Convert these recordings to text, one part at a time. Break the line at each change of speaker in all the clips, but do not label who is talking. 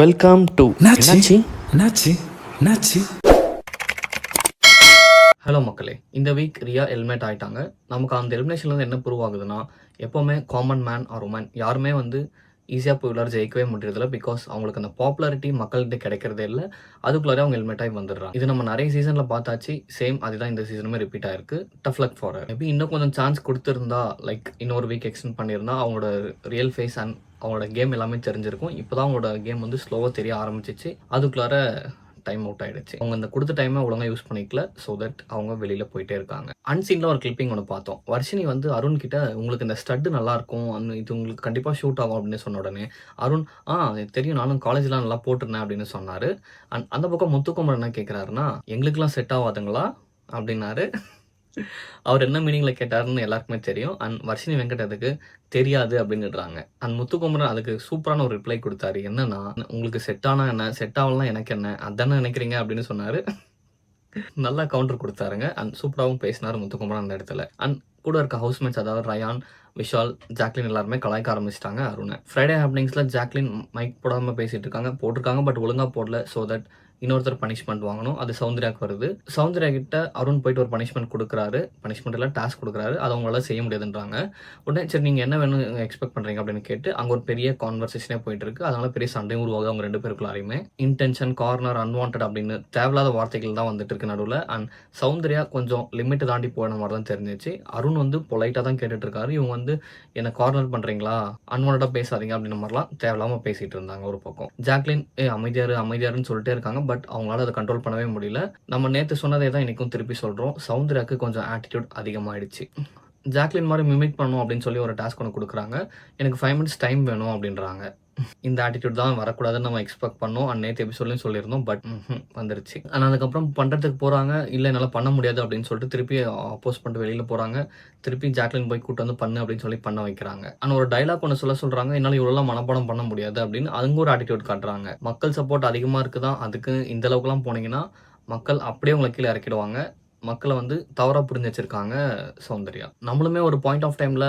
Welcome to
என்னாச்சு? என்னாச்சு? என்னாச்சு?
ஹலோ மக்களே இந்த வீக் ரியா ஹெல்மெட் ஆயிட்டாங்க. நமக்கு அந்த எலிமினேஷன்லேருந்து என்ன ப்ரூவ் ஆகுதுன்னா எப்போவுமே காமன் மேன் ஆர் உமன் யாருமே வந்து ஈஸியாக போய் உள்ளார ஜெயிக்கவே முடியறதில்ல பிகாஸ் அவங்களுக்கு அந்த பாப்புலாரிட்டி மக்கள்கிட்ட கிடைக்கிறதே இல்லை. அதுக்குள்ளாரே அவங்க ஹெல்மெட் ஆகி வந்துடுறாங்க. இது நம்ம நிறைய சீசனில் பார்த்தாச்சு. சேம் அதுதான் இந்த சீசனுமே ரிப்பீட் ஆயிருக்கு. டஃப் லக் ஃபார் மேபி இன்னும் கொஞ்சம் சான்ஸ் கொடுத்துருந்தா லைக் இன்னொரு வீக் எக்ஸ்டெண்ட் பண்ணியிருந்தா அவங்களோட ரியல் ஃபேஸ் அண்ட் அவங்களோட கேம் எல்லாமே தெரிஞ்சிருக்கும். இப்போ தான் அவங்களோட கேம் வந்து ஸ்லோவாக தெரிய ஆரம்பிச்சிச்சு. அதுக்குள்ளார டைம் அவுட் ஆயிடுச்சு. அவங்க அந்த கொடுத்த டைமை ஒழுங்காக யூஸ் பண்ணிக்கல. ஸோ தட் அவங்க வெளியில் போயிட்டே இருக்காங்க. அன்சீனில் ஒரு கிளிப்பிங் ஒன்று பார்த்தோம். வர்ஷினி வந்து அருண் கிட்ட உங்களுக்கு இந்த ஸ்டட்டு நல்லா இருக்கும். அந்த இது உங்களுக்கு கண்டிப்பாக ஷூட் ஆகும் அப்படின்னு சொன்ன உடனே அருண் ஆ தெரியும். நானும் காலேஜ்லாம் நல்லா போட்டிருந்தேன் அப்படின்னு சொன்னார். அண்ட் அந்த பக்கம் முத்துக்குமர் என்ன கேட்குறாருன்னா எங்களுக்கெல்லாம் செட் ஆகாதுங்களா? அப்படின்னாரு. அவர் என்ன மீனிங்ல கேட்டாருன்னு எல்லாருக்குமே தெரியும். அண்ட் வர்ஷினி வெங்கட் அதுக்கு தெரியாது அப்படின்னுறாங்க அண்ட் முத்துக்குமரன் அதுக்கு சூப்பரான ஒரு ரிப்ளை கொடுத்தாரு. என்னன்னா உங்களுக்கு செட் ஆனா என்ன? செட் ஆகலாம் எனக்கு என்ன? அதானே நினைக்கிறீங்க? அப்படின்னு சொன்னாரு. நல்லா கவுண்டர் கொடுத்தாருங்க. அண்ட் சூப்பராகவும் பேசினார் முத்துக்குமரன் அந்த இடத்துல. அண்ட் கூட இருக்க ஹவுஸ்மேட்ஸ் அதாவது ரயான் விஷால் ஜாக்லின் எல்லாருமே கலாய்க்க ஆரம்பிச்சிட்டாங்க அருணை. ஃப்ரைடே ஹேப்பனிங்ஸில் ஜாக்லின் மைக் போடாமல் பேசிட்டு இருக்காங்க. போட்டிருக்காங்க பட் ஒழுங்காக போடல. ஸோ தட் இன்னொருத்தர் பனிஷ்மெண்ட் வாங்கணும். அது சௌந்தர்யாக்கு வருது. சௌந்தர்யா கிட்ட அருண் போயிட்டு ஒரு பனிஷ்மெண்ட் கொடுக்குறாரு. பனிஷ்மெண்ட் எல்லாம் டாஸ்க் கொடுக்குறாரு. அது அவங்களால செய்ய முடியாதுன்றாங்க. உடனே சரி நீங்கள் என்ன வேணும் எக்ஸ்பெக்ட் பண்ணுறீங்க அப்படின்னு கேட்டு அங்கே ஒரு பெரிய கான்வர்சேஷனே போயிட்டு இருக்கு. அதனால பெரிய சண்டையும் உருவாகுது. அவங்க ரெண்டு பேருக்குள்ளாரையுமே இன்டென்ஷன் கார்னர் அன்வான்ட் அப்படின்னு தேவையில்லாத வார்த்தைகள் தான் வந்துட்டு இருக்கு நடுவில். அண்ட் சௌந்தர்யா கொஞ்சம் லிமிட் தாண்டி போன மாதிரி தான் தெரிஞ்சிச்சு. அருண் வந்து பொலைட்டாக தான் கேட்டுட்டு இருக்காரு. இவங்க வந்து என்ன கார்னர் பண்ணுறீங்களா அன்வான்டாக பேசாதீங்க. அப்படின்ற மாதிரிலாம் தேவையில்லாமல் பேசிட்டு இருந்தாங்க ஒரு பக்கம். ஜாக்லின் ஏ அமைதியாரு அமைதியாருன்னு சொல்லிட்டே இருக்காங்க. பட் அவங்களால அதை கண்ட்ரோல் பண்ணவே முடியல. நம்ம நேற்று சொன்னதே தான் இன்றைக்கும் திருப்பி சொல்கிறோம் சௌந்தர்யாக்கு கொஞ்சம் ஆட்டிடியூட் அதிகமாகிடுச்சு ஜாக்லின் மாதிரி மிமிக் பண்ணணும் அப்படின்னு சொல்லி ஒரு டாஸ்க் ஒன்று கொடுக்குறாங்க. எனக்கு ஃபைவ் மினிட்ஸ் டைம் வேணும் அப்படின்றாங்க. இந்த ஆட்டிடியூட் தான் வரக்கூடாதுன்னு நம்ம எக்ஸ்பெக்ட் பண்ணோம். அண்ட் நேற்று எபிசோட்லையும் சொல்லியிருந்தோம் பட் வந்துருச்சு. ஆனால் அதுக்கப்புறம் பண்ணுறதுக்கு போகிறாங்க இல்லை என்னால் பண்ண முடியாது அப்படின்னு சொல்லிட்டு திருப்பி அப்போஸ் பண்ணிட்டு வெளியில் போகிறாங்க திருப்பி ஜாக்லின் போய் கூட்டு வந்து பண்ணு அப்படின்னு சொல்லி பண்ண வைக்கிறாங்க. ஆனால் ஒரு டைலாக் ஒன்று சொல்ல சொல்கிறாங்க என்னால் இவ்வளோலாம் மனப்பாடம் பண்ண முடியாது அப்படின்னு அதுங்க ஒரு ஆட்டிடியூட் காட்டுறாங்க. மக்கள் சப்போர்ட் அதிகமாக இருக்குதான் அதுக்கு இந்த அளவுக்குலாம் போனீங்கன்னா மக்கள் அப்படியே உங்களை கீழே இறக்கிடுவாங்க. மக்களை வந்து தவறாக புரிஞ்சு வச்சிருக்காங்க சௌந்தர்யா. நம்மளுமே ஒரு பாயிண்ட் ஆஃப் டைமில்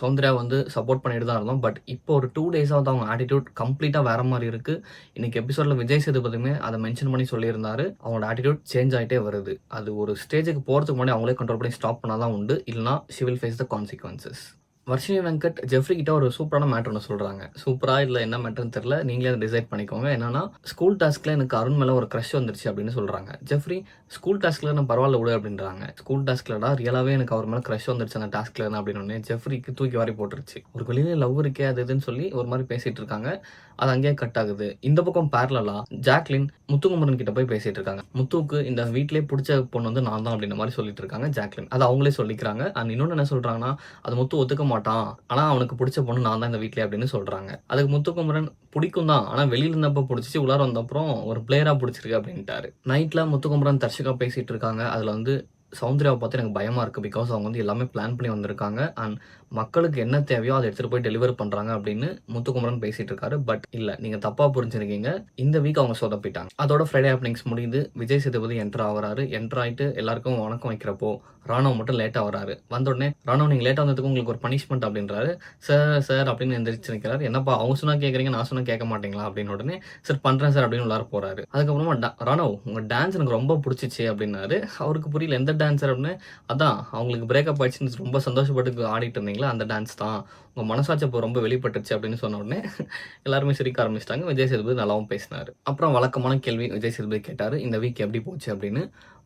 சௌந்தர்யா வந்து சப்போர்ட் பண்ணிட்டு தான் இருந்தோம். பட் இப்போ ஒரு டூ டேஸாக வந்து அவங்க ஆட்டிடியூட் கம்ப்ளீட்டாக வேற மாதிரி இருக்கு. இன்னைக்கு எபிசோட்ல விஜய் சேதுபதியுமே அதை மென்ஷன் பண்ணி சொல்லியிருந்தாரு. அவங்களோட ஆட்டிடியூட் சேஞ்ச் ஆகிட்டே வருது. அது ஒரு ஸ்டேஜுக்கு போகிறதுக்கு முன்னாடி அவங்களே கண்ட்ரோல் பண்ணி ஸ்டாப் பண்ணாதான் உண்டு. இல்லைனா she will face the consequences Varshini Venkat Jeffrey கிட்ட ஒரு சூப்பரான மேட்டர் ஒன்று சொல்கிறாங்க சூப்பராக இல்லை என்ன மேட்டர்னு தெரில நீங்களே அதை டிசைட் பண்ணிக்கோங்க. என்னன்னா ஸ்கூல் டாஸ்க்கில் எனக்கு அருண் மேலே ஒரு க்ரஷ் வந்துருச்சு அப்படின்னு சொல்கிறாங்க ஜெஃப்ரி ஸ்கூல் டாஸ்க்கில் நான் பரவாயில்ல விடு அப்படின்றாங்க. ஸ்கூல் டாஸ்க்கில்டா ரியலாகவே எனக்கு அவர் மேலே க்ரஷ் வந்துருச்சு அந்த டாஸ்க்கில் அப்படின்னு ஜெஃப்ரிக்கு தூக்கி வாரி போட்டுருச்சு. ஒரு வெளியில லவ் இருக்கே அது இதுன்னு சொல்லி ஒரு மாதிரி பேசிகிட்டு இருக்காங்க. அது அங்கேயே கட் ஆகுது. இந்த பக்கம் பேரலா ஜாக்லின் முத்துக்குமரன் கிட்ட போய் பேசிட்டு இருக்காங்க. முத்துக்கு இந்த வீட்டிலே பிடிச்ச பொண்ணு வந்து நான் தான் அப்படின்ற மாதிரி சொல்லிட்டு இருக்காங்க ஜாக்லின். அது அவங்களே சொல்லிக்கிறாங்க. அண்ட் இன்னொன்று என்ன சொல்கிறாங்கன்னா அது முத்து ஒத்துக்க மாட்டான். ஆனால் அவனுக்கு பிடிச்ச பொண்ணு நான் தான் இந்த வீட்லயே அப்படின்னு சொல்றாங்க. அதுக்கு முத்துக்குமரன் பிடிக்கும் தான். ஆனால் வெளியில இருந்தப்போ பிடிச்சிச்சு உள்ளார வந்தப்பறம் ஒரு பிளேயரா பிடிச்சிருக்கு அப்படின்ட்டாரு. நைட்ல முத்துக்குமரன் தர்ஷிகா பேசிட்டு இருக்காங்க. அதுல வந்து சௌந்தர்யாவை பார்த்து எனக்கு பயமா இருக்கு. பிகாஸ் அவங்க வந்து எல்லாமே பிளான் பண்ணி வந்திருக்காங்க. அண்ட் மக்களுக்கு என்ன தேவையோ அதை எடுத்துட்டு போய் டெலிவர் பண்றாங்க அப்படின்னு முத்துக்குமரன் பேசிட்டு இருக்காரு. பட் இல்ல நீங்க தப்பா புரிஞ்சிருக்கீங்க. இந்த வீக் அவங்க சொதப்பிட்டாங்க. அதோட ஃப்ரைடே ஹேப்பனிங்ஸ் முடியுது விஜய் சேதுபதி என்டர் ஆகிறாரு. என்டர் ஆயிட்டு எல்லாருக்கும் வணக்கம் வைக்கிறப்போ ராணுவ மட்டும் லேட்டா வராரு. வந்த உடனே ராணுவ நீங்க லேட்டா வந்ததுக்கு உங்களுக்கு ஒரு பனிஷ்மெண்ட் அப்படின்றாரு. சார் சார் அப்படின்னு எந்திரிச்சு நிற்கிறாரு என்னப்பா அவங்க சொன்னா கேட்குறீங்க நான் சொன்னா கேட்க மாட்டீங்களா? அப்படின்னு உடனே சார் பண்றேன் சார் அப்படின்னு உள்ளார போறாரு. அதுக்கப்புறமா ராணுவ ராணவ் உங்க டான்ஸ் எனக்கு ரொம்ப பிடிச்சிச்சு அப்படின்னாரு. அவருக்கு புரியல எந்த டான்ஸர் அப்படின்னு. அதான் அவங்களுக்கு பிரேக்கப் ஆயிடுச்சுன்னு ரொம்ப சந்தோஷப்பட்டு ஆடிட்டு இருந்தீங்களா? அந்த டான்ஸ் தான். உங்கள் மனசாட்சி இப்போ ரொம்ப வெளிப்பட்டுச்சு அப்படின்னு சொன்ன உடனே எல்லாருமே சிரிக்க ஆரம்பிச்சிட்டாங்க. விஜய் சேதுபதி நல்லாவும் பேசினாரு. அப்புறம் வழக்கமான கேள்வி விஜய் சேதுபதி கேட்டார் இந்த வீக் எப்படி போச்சு? அப்படின்னு.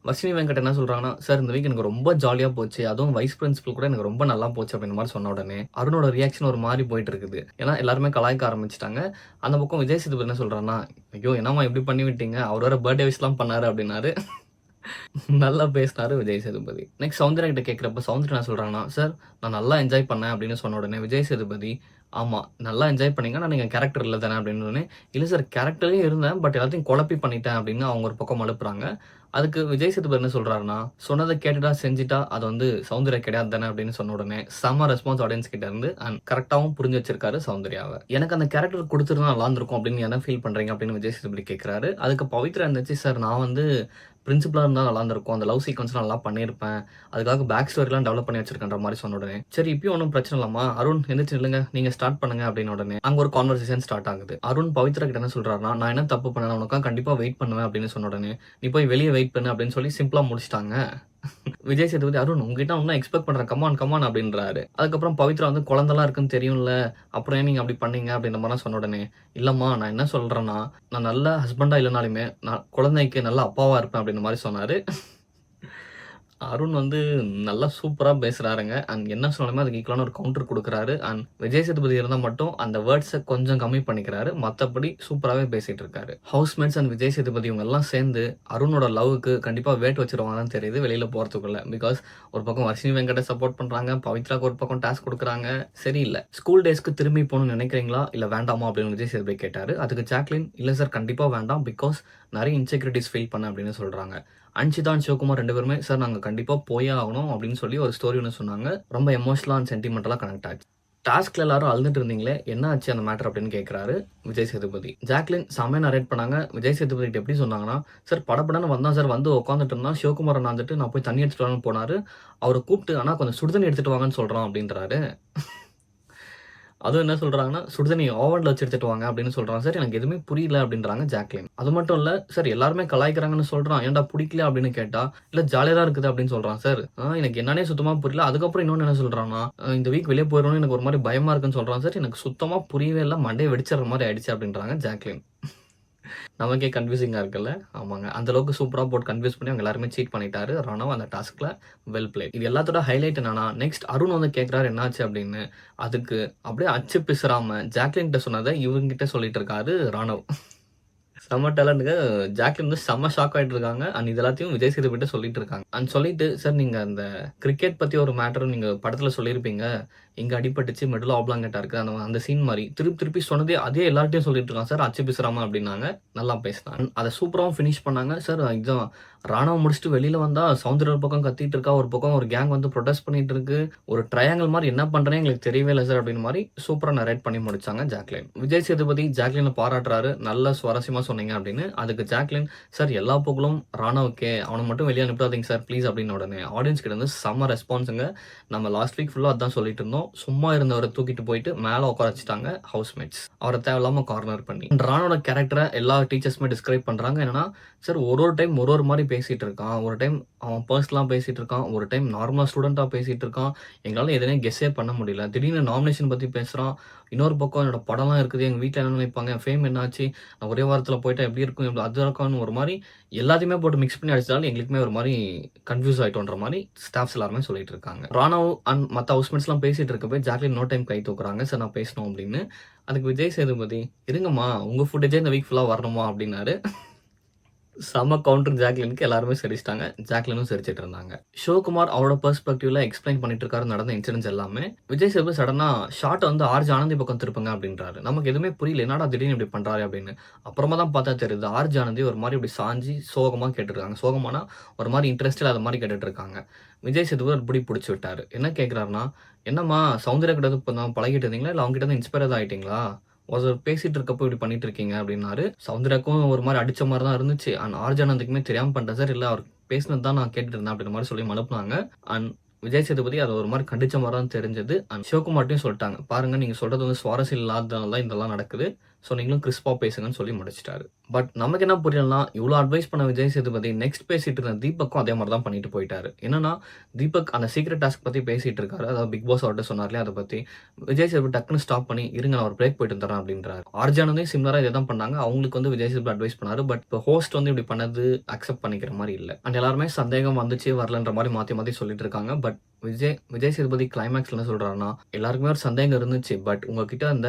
வர்ஷினி வெங்கட் என்ன சொல்கிறாங்கன்னா சார் இந்த வீக் எனக்கு ரொம்ப ஜாலியாக போச்சு. அதுவும் வைஸ் பிரின்சிபல் கூட எனக்கு ரொம்ப நல்லா போச்சு. அப்படின்ற மாதிரி சொன்ன உடனே அருணோட ரியாக்ஷன் ஒரு மாதிரி போயிட்டு இருக்குது. ஏன்னா எல்லாருமே கலாய்க்க ஆரம்பிச்சிட்டாங்க. அந்த பக்கம் விஜய் சேதுபதி என்ன சொல்கிறான்னா ஐயோ என்னம்மா எப்படி பண்ணி விட்டீங்க அவர் வேறு பர்த்டே விஷலாம் பண்ணாரு அப்படின்னாரு. நல்லா பேசினாரு விஜய் சேதுபதி. நெக்ஸ்ட் சௌந்தர்யா கிட்ட கேட்குறப்ப சௌந்தர்யா என்ன சொல்கிறாங்கன்னா சார் நான் நல்லா என்ஜாய் பண்ணேன் அப்படின்னு சொன்ன உடனே விஜய் சேதுபதி ஆமாம் நல்லா என்ஜாய் பண்ணீங்க நான் நீங்கள் கேரக்டர் இல்லை தானே அப்படின்னு உடனே இல்லை சார் கேரக்டரே இருந்தேன் பட் எல்லாத்தையும் குழப்பி பண்ணிட்டேன் அப்படின்னு அவங்க ஒரு பக்கம் அனுப்புறாங்க அதுக்கு விஜய் சேதுபதி என்ன சொல்கிறாருன்னா சொன்னதை கேட்டுட்டா செஞ்சுட்டா அது வந்து சௌந்தர்யா கிடையாது தானே அப்படின்னு சொன்ன உடனே செம ரெஸ்பான்ஸ் ஆடியன்ஸ் கிட்ட இருந்து அண்ட் கரெக்டாகவும் புரிஞ்சு வச்சிருக்காரு சௌந்தர்யாவை. எனக்கு அந்த கேரக்டர் கொடுத்துருந்தா நல்லா இருந்திருக்கும் அப்படின்னு என்ன ஃபீல் பண்ணுறீங்க அப்படின்னு விஜய் சேதுபதி கேட்குறாரு அதுக்கு பவித்ரா இருந்துச்சு சார் நான் வந்து பிரின்சிபலாக இருந்தால் நல்லா இருந்திருக்கும் அந்த லவ் சீக்வன்ஸ்லாம் நல்லா பண்ணியிருப்பேன். அதுக்காக பேக் ஸ்டோரிலாம் டெவலப் பண்ணி வச்சிருக்கன்ற மாதிரி சொன்ன உடனே சரி இப்பயும் ஒன்றும் பிரச்சனை இல்லாமா அருண் எந்திரிச்சு இல்லைங்க நீங்கள் ஸ்டார்ட் பண்ணுங்க. அப்படின்னு உடனே அங்கே ஒரு கான்வர்சேஷன் ஸ்டார்ட் ஆகுது. அருண் பவித்ரா கிட்ட என்ன சொல்கிறாருன்னா நான் என்ன தப்பு பண்ணேன்? உனக்காக கண்டிப்பாக வெயிட் பண்ணுவேன். அப்படின்னு சொன்ன உடனே நீ போய் வெளியே வெயிட் பண்ணு. அப்படின்னு சொல்லி சிம்பிளாக முடிச்சிட்டாங்க. விஜய் சேதுபதி அருண் உங்ககிட்ட ஒன்றும் எக்ஸ்பெக்ட் பண்றேன். கமான் கமான் அப்படின்றாரு. அதுக்கப்புறம் பவித்ரா வந்து குழந்தெல்லாம் இருக்குன்னு தெரியும்ல. அப்புறம் ஏன் நீங்க அப்படி பண்ணீங்க அப்படின்ற மாதிரிலாம் சொன்ன உடனே இல்லைம்மா நான் என்ன சொல்றேன்னா நான் நல்ல ஹஸ்பண்டா இல்லைனாலுமே நான் குழந்தைக்கு நல்ல அப்பாவா இருப்பேன் அப்படின்ற மாதிரி சொன்னாரு. அருண் வந்து நல்லா சூப்பராக பேசுகிறாருங்க அண்ட் என்ன சொன்னாலுமே அதுக்கு ஈக்குவலான ஒரு கவுண்டர் கொடுக்குறாரு. அண்ட் விஜய் சேதுபதி இருந்தால் மட்டும் அந்த வேர்ட்ஸை கொஞ்சம் கம்மி பண்ணிக்கிறாரு. மற்றபடி சூப்பராகவே பேசிகிட்டு இருக்காரு. ஹவுஸ்மேட்ஸ் அண்ட் விஜய் சேதுபதி இவங்க எல்லாம் சேர்ந்து அருணோட லவ்வுக்கு கண்டிப்பாக வேட் வச்சிருவாங்கன்னு தெரியுது வெளியில் போகிறதுக்குள்ள பிகாஸ் ஒரு பக்கம் வர்ஷினி வெங்கட சப்போர்ட் பண்ணுறாங்க பவித்ராக்கு ஒரு பக்கம் டாஸ்க் கொடுக்குறாங்க. சரியில்லை. ஸ்கூல் டேஸ்க்கு திரும்பி போகணும்னு நினைக்கிறீங்களா? இல்லை வேண்டாமா அப்படின்னு விஜய் சேதுபதி கேட்டார். அதுக்கு ஜாக்லின் இல்லை சார் கண்டிப்பாக வேண்டாம். பிகாஸ் நிறைய இன்செக்யூரிட்டிஸ் ஃபீல் பண்ண அப்படின்னு சொல்கிறாங்க அன்ஷிதா அண்ட் சிவகுமார் ரெண்டு பேருமே. சார் நாங்கள் கண்டிப்பாக போயே ஆகணும் அப்படின்னு சொல்லி ஒரு ஸ்டோரி ஒன்று சொன்னாங்க. ரொம்ப எமோஷனலாக அண்ட் சென்டிமெண்டலாக கனெக்ட் ஆச்சு. டாஸ்க்ல எல்லாரும் அழுதுட்டு இருந்தீங்களே என்ன ஆச்சு அந்த மேட்டர் அப்படின்னு கேட்குறாரு விஜய் சேதுபதி. ஜாக்லின் செம்மையாக நரேட் பண்ணாங்க. விஜய் சேதுபதி கிட்ட எப்படி சொன்னாங்கன்னா சார் படப்படன்னு வந்தான் சார் வந்து உட்காந்துட்டு இருந்தான். சிவகுமார் வந்துட்டு நான் போய் தண்ணி எடுத்துட்டு வரேன்னு போனாரு. அவரை கூப்பிட்டு ஆனால் கொஞ்சம் சுடுதண்ணி எடுத்துட்டு வாங்கன்னு சொல்கிறோம் அப்படின்றாரு. அதுவும் என்ன சொல்கிறாங்கன்னா சுடுதண்ணி ஓவனில் வச்சு எடுத்துட்டு வாங்க அப்படின்னு சொல்கிறாங்க சார் எனக்கு எதுவுமே புரியல அப்படின்றாங்க ஜாக்லின். அது மட்டும் இல்லை சார் எல்லாருமே கலாய்க்கிறாங்கன்னு சொல்கிறான் ஏன்டா பிடிக்கல அப்படின்னு கேட்டால் இல்லை ஜாலியாக இருக்குது அப்படின்னு சொல்கிறான் சார். ஆஹ் எனக்கு என்னன்னே சுத்தமாக புரியல. அதுக்கப்புறம் இன்னொன்று என்ன சொல்கிறாங்கன்னா இந்த வீக் வெளியே போயிடணும்னு எனக்கு ஒரு மாதிரி பயமாக இருக்குன்னு சொல்கிறான் சார். எனக்கு சுத்தமாக புரியவே இல்லை. மண்டே வெடிச்சிடுற மாதிரி ஆயிடுச்சு அப்படின்றாங்க ஜாக்லின். நமக்கே கன்ஃபியூசிங்காக இருக்குல்ல? ஆமாங்க. அந்த அளவுக்கு சூப்பராக போட்டு கன்ஃபியூஸ் பண்ணி அவங்க எல்லாருமே சீட் பண்ணிட்டாரு ரணவ் அந்த டாஸ்க்ல வெல் பிளே இது எல்லாத்தோட ஹைலைட் என்னன்னா நெக்ஸ்ட் அருண் வந்து கேட்குறாரு என்னாச்சு? அப்படின்னு. அதுக்கு அப்படியே அச்சு பிசுறாம ஜாக்லின் கிட்ட சொன்னதை இவங்கிட்ட சொல்லிட்டு இருக்காரு ரணவ். செம்ம டேலண்ட்டுங்க ஜாக்லின் வந்து செம்ம ஷாக் ஆகிட்டு இருக்காங்க அண்ட் இது எல்லாத்தையும் விஜய் சேதுபதி சொல்லிட்டு இருக்காங்க அண்ட் சொல்லிட்டு சார் நீங்கள் அந்த கிரிக்கெட் பற்றி ஒரு மேட்டர் நீங்கள் படத்தில் சொல்லியிருப்பீங்க. இங்கே அடிபட்டுச்சு மெடல் ஆப்லாங்கட்டா இருக்குது அந்த அந்த சீன் மாதிரி. திருப்பி திருப்பி சொன்னதே அதே எல்லார்ட்டையும் சொல்லிட்டு இருக்காங்க சார் அச்சு பிசுறாம அப்படின்னாங்க. நல்லா பேசினாங்க. அதை சூப்பராகவும் ஃபினிஷ் பண்ணாங்க. சார் இதுதான் ராணுவம் முடிச்சுட்டு வெளியில வந்தா சவுந்தர ஒரு பக்கம் கத்திட்டு இருக்கா ஒரு பக்கம் ஒரு கேங் வந்து ப்ரொடெஸ்ட் பண்ணிட்டு இருக்கு. ஒரு ட்ரையாங்கல் மாதிரி என்ன பண்ணுறேன்னு எங்களுக்கு தெரியவே இல்லை சார் அப்படின்னு மாதிரி சூப்பரா நரேட் பண்ணி முடிச்சாங்க ஜாக்லின். விஜய் சேதுபதி ஜாக்லினை பாராட்டுறாரு. நல்ல சுவாரஸ்யமா சொன்னீங்க அப்படின்னு. அதுக்கு ஜாக்லின் சார் எல்லா புகழும் ராணுவக்கே. அவனை மட்டும் வெளியே அனுப்பிடாதீங்க சார் ப்ளீஸ் அப்படின்னு உடனே. ஆடியன்ஸ் கிட்ட இருந்து செம்ம ரெஸ்பான்ஸுங்க நம்ம லாஸ்ட் வீக் ஃபுல்லாக அதான் சொல்லிட்டு இருந்தோம். சும்மா இருந்தவரை தூக்கிட்டு போயிட்டு மேலே உட்கார வச்சுட்டாங்க ஹவுஸ்மேட்ஸ் அவரை தேவையில்லாம கார்னர் பண்ணி. ராணோட கேரக்டரை எல்லா டீச்சர்ஸுமே டிஸ்கிரைப் பண்றாங்க. என்னன்னா சார் ஒரு ஒரு டைம் ஒரு ஒரு மாதிரி பேசிகிட்டு இருக்கான் ஒரு டைம் அவன் பர்ஸ்லாம் பேசிகிட்டு இருக்கான் ஒரு டைம் நார்மலாக ஸ்டூடெண்ட்டாக பேசிகிட்டு இருக்கான் எங்களால் எதுனே கெஸ்ஸே பண்ண முடியல. திடீர்னு நாமினேஷன் பற்றி பேசுகிறான் இன்னொரு பக்கம் என்னோட படம்லாம் இருக்குது. எங்கள் வீட்டில் என்ன நினைப்பாங்க? ஃபேம் என்னாச்சு? நான் ஒரே வாரத்தில் போயிட்டா எப்படி இருக்கும்? எப்படி அது இருக்கும்னு ஒரு மாதிரி எல்லாத்தையுமே போட்டு மிக்ஸ் பண்ணி அடிச்சாலும் எங்களுக்குமே ஒரு மாதிரி கன்ஃபியூஸ் ஆகிட்டோன்ற மாதிரி ஸ்டாஃப்ஸ் எல்லாருமே சொல்லிட்டு இருக்காங்க ராணவ் அண்ட் மற்ற ஹவுஸ்மேட்ஸ்லாம் பேசிகிட்டு இருக்கப்போ ஜாக்லின் நோ டைம் கை தூக்குறாங்க. சார் நான் பேசணும் அப்படின்னு. அதுக்கு விஜய் சேதுபதி இருங்கம்மா உங்கள் ஃபுட்டேஜே இந்த வீக் ஃபுல்லாக வரணுமா? அப்படின்னாரு. செம கவுண்டர் ஜாக்லினுக்கு எல்லாருமே சரிச்சிட்டாங்க. ஜாக்லினும் சரிச்சிட்டு இருந்தாங்க. ஷோகுமார் அவரோட பெர்ஸ்பெக்டிவ்ல எக்ஸ்பிளைன் பண்ணிட்டு இருக்காரு நடந்த இன்சிடென்ட்ஸ் எல்லாமே. விஜய் சேபு சடனா ஷார்ட் வந்து ஆர்ஜ் ஆனந்தி பக்கம் திருப்புங்க அப்படின்றாரு. நமக்கு எதுவுமே புரியல என்னடா திடீர்னு இப்படி பண்றாரு? அப்படின்னு. அப்புறமா தான் பார்த்தா தெரியுது ஆர்ஜ் ஆனந்தி ஒரு மாதிரி இப்படி சாஞ்சி சோகமா கேட்டுருக்காங்க. சோகமானா ஒரு மாதிரி இன்ட்ரெஸ்டில் அது மாதிரி கேட்டுட்டு இருக்காங்க. விஜய் சேதுபதி ஒரு பிடி பிடிச்சி விட்டாரு. என்ன கேட்குறாருன்னா என்னம்மா சௌந்தர்யா கிட்ட இப்போ பழகிட்டு இருந்தீங்களா? இல்லை அவங்க கிட்ட இருந்து இன்ஸ்பயர் ஆயிட்டீங்களா ஒருத்தர் பேசிட்டு இருக்கப்போ இப்படி பண்ணிட்டு இருக்கீங்க அப்படின்னாரு. சவுந்தராக்கும் ஒரு மாதிரி அடிச்ச மாதிரி தான் இருந்துச்சு. அண்ட் ஆர்ஜானந்துக்குமே தெரியாம பண்ணிட்டேன் சார். இல்லை அவர் பேசினது தான் நான் கேட்டுட்டு இருந்தேன் அப்படின்ற மாதிரி சொல்லி மலப்புனாங்க. அண்ட் விஜய் சேதுபதி அதை ஒரு மாதிரி கண்டிச்ச மாதிரி தான் தெரிஞ்சது. அண்ட் சிவகுமார்ட்டையும் சொல்லிட்டாங்க. பாருங்க நீங்க சொல்றது வந்து சுவாரஸ்யம் இல்லாததுனால தான் இதெல்லாம் நடக்குது. ஸோ நீங்களும் கிறிஸ்பா பேசுங்கன்னு சொல்லி முடிச்சிட்டாரு. பட் நமக்கு என்ன புரியலனா இவ்வளோ அட்வைஸ் பண்ண விஜய் சேதுபதி நெக்ஸ்ட் பேசிட்டு இருந்த தீபக்கும் அதே மாதிரி தான் பண்ணிட்டு போயிட்டாரு. என்னன்னா தீபக் அந்த சீக்ரெட் டாஸ்க் பற்றி பேசிட்டு இருக்காரு. அதாவது பிக் பாஸ் அவர்கிட்ட சொன்னார்லையே அதை பற்றி விஜய் சேதுபதி டக்குன்னு ஸ்டாப் பண்ணி இருங்க நான் ஒரு பிரேக் போயிட்டு தரேன் அப்படின்றாரு. ஆர்ஜானதையும் சிமிலராக இதை தான் பண்ணாங்க. அவங்களுக்கு வந்து விஜய் சேதுபதி அட்வைஸ் பண்ணாரு. பட் இப்போ ஹோஸ்ட் வந்து இப்படி பண்ணது அக்செப்ட் பண்ணிக்கிற மாதிரி இல்லை. அண்ட் எல்லாருமே சந்தேகம் வந்துச்சு வரலன்ற மாதிரி மாற்றி மாற்றி சொல்லிட்டு இருக்காங்க. பட் விஜய் விஜய் சேதுபதி கிளைமேக்ஸ்ல என்ன சொல்றாருன்னா எல்லாருக்குமே ஒரு சந்தேகம் இருந்துச்சு. பட் உங்ககிட்ட அந்த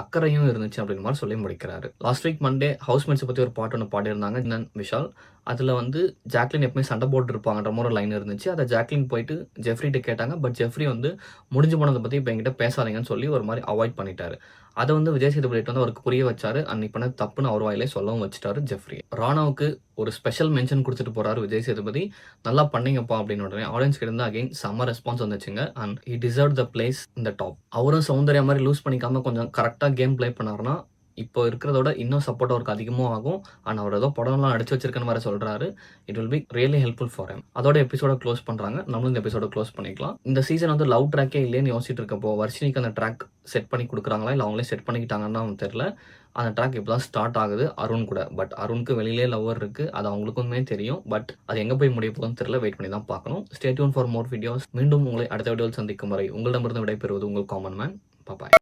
அக்கறையும் இருந்துச்சு அப்படின்ற மாதிரி சொல்லி முடிக்கிறாரு. லாஸ்ட் வீக் மண்டே ஹவுஸ்மேட்ஸை பற்றி ஒரு பாட்டு ஒன்று பாடியிருந்தாங்க நன் விஷால். அதில் வந்து ஜாக்லின் எப்பவுமே சண்டை போட்டு இருப்பாங்கன்ற மாதிரி ஒரு லைன் இருந்துச்சு. அதை ஜாக்லின் போயிட்டு ஜெஃப்ரிகிட்ட கேட்டாங்க பட் ஜெஃப்ரி வந்து முடிஞ்சு போனதை பற்றி இப்போ என்கிட்ட பேசாதீங்கன்னு சொல்லி ஒரு மாதிரி அவாய்ட் பண்ணிட்டாரு. அதை வந்து விஜய் சேதுபதி வந்து அவருக்கு புரிய வச்சாரு. அண்ட் இப்போ தப்புன்னு அவர் வாயிலே சொல்லவும் வச்சுட்டாரு ஜெஃப்ரி. ராணாவுக்கு ஒரு ஸ்பெஷல் மென்ஷன் கொடுத்துட்டு போறாரு விஜய் சேதுபதி. நல்லா பண்ணீங்கப்பா அப்படின்னு உடனே ஆடியன்ஸ் கிட்ட இருந்து அகைன் செம்ம ரெஸ்பான்ஸ் வந்துச்சுங்க. And he deserve the place இந்த டாப் அவரும் சௌந்தர்யா மாதிரி லூஸ் பண்ணிக்காம கொஞ்சம் கரெக்டாக கேம் ப்ளே பண்ணாருன்னா இப்போ இருக்கிறதோட இன்னும் சப்போர்ட் அவருக்கு அதிகமாக ஆகும். ஆனால் அவர் ஏதோ படம்லாம் நடிச்சு வச்சிருக்கேன்னு வேற சொல்கிறாரு it will be really helpful for him அதோட எபிசோட க்ளோஸ் பண்ணுறாங்க நம்மளும் இந்த எபிசோட க்ளோஸ் பண்ணிக்கலாம். இந்த சீசன் வந்து லவ் ட்ராக்கே இல்லைன்னு யோசிச்சுட்டு இருக்கப்போ வர்ஷினிக்கு அந்த ட்ராக் செட் பண்ணி கொடுக்குறாங்களா? இல்லை அவங்களே செட் பண்ணிக்கிட்டாங்கன்னு தெரில அந்த ட்ராக் இப்போ தான் ஸ்டார்ட் ஆகுது. அருண் கூட. பட் அருணுக்கு வெளியிலே லவ்வர் இருக்குது அது அவங்களுக்குமே தெரியும். பட் அது எங்கே போய் முடிய போகுதுன்னு தெரியல. வெயிட் பண்ணி தான் பார்க்கணும். ஸ்டேட்யூன் ஃபார் மோர் வீடியோஸ் மீண்டும் உங்களை அடுத்த வீடியோவில் சந்திக்கும் வரை உங்களிடமிருந்து விடைபெறுவது உங்கள் காமன் மேன் பாய்